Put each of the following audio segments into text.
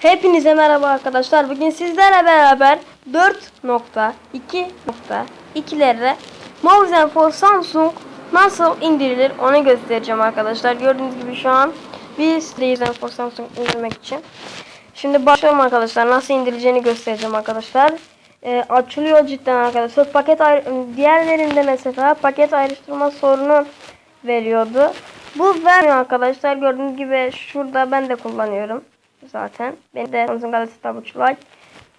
Hepinize merhaba arkadaşlar. Bugün sizlerle beraber 4.2.2'lere Movizen for Samsung nasıl indirilir onu göstereceğim arkadaşlar. Gördüğünüz gibi şu an biz Movizen for Samsung indirmek için. Şimdi başlayalım arkadaşlar. Nasıl indirileceğini göstereceğim arkadaşlar. Ee, açılıyor cidden arkadaşlar. Paket diğerlerinde mesela paket ayrıştırma sorunu veriyordu. Bu vermiyor arkadaşlar. Gördüğünüz gibi şurada ben de kullanıyorum zaten. Ben de Samsung Galaxy Tab 3 Lite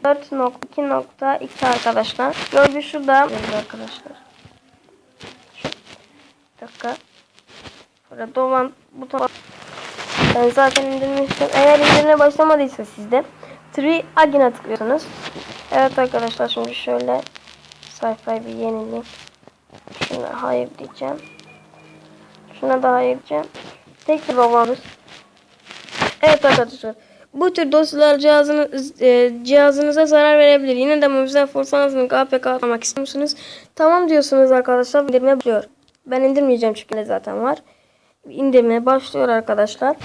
4.2.2 arkadaşlar. Gördüğünüz şurada arkadaşlar. Bir dakika. Burada olan buton ben zaten indirmiştim. Eğer indirmeye başlamadıysa sizde 3 Agin'a tıklıyorsunuz. Evet arkadaşlar şimdi şöyle sayfayı bir yenileyim. Şuna hayır diyeceğim. Şuna da hayır diyeceğim. Tekrar alıyoruz. Evet arkadaşlar. Bu tür dosyalar cihazınız, e, cihazınıza zarar verebilir. Yine de Mobizen Forsanızın APK almak istiyor musunuz? Tamam diyorsunuz arkadaşlar. İndirme başlıyor. Ben indirmeyeceğim çünkü zaten var. İndirmeye başlıyor arkadaşlar.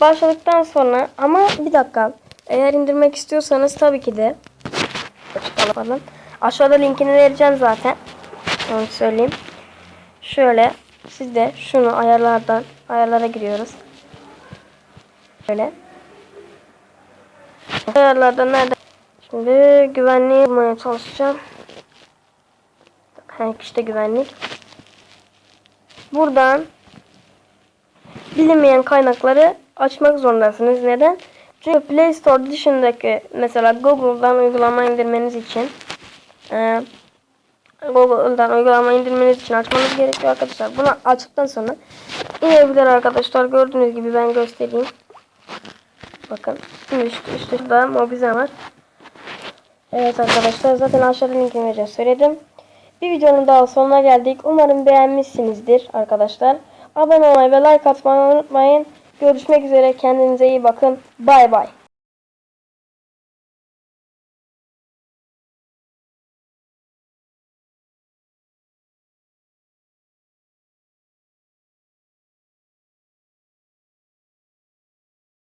Başladıktan sonra ama bir dakika. Eğer indirmek istiyorsanız tabii ki de açıklamadan. Aşağıda linkini vereceğim zaten. Onu söyleyeyim. Şöyle siz de şunu ayarlardan ayarlara giriyoruz. Şöyle. Ayarlardan nerede? Şimdi güvenliği bulmaya çalışacağım. Ha, işte güvenlik. Buradan bilinmeyen kaynakları açmak zorundasınız. Neden? Çünkü Play Store dışındaki mesela Google'dan uygulama indirmeniz için e, Google'dan uygulama indirmeniz için açmanız gerekiyor arkadaşlar. Bunu açtıktan sonra inebilir arkadaşlar. Gördüğünüz gibi ben göstereyim. Bakın. İşte, işte şurada Mobizen var. Evet arkadaşlar zaten aşağıda linkini vereceğim söyledim. Bir videonun daha sonuna geldik. Umarım beğenmişsinizdir arkadaşlar. Abone olmayı ve like atmayı unutmayın. Görüşmek üzere. Kendinize iyi bakın. Bay bay.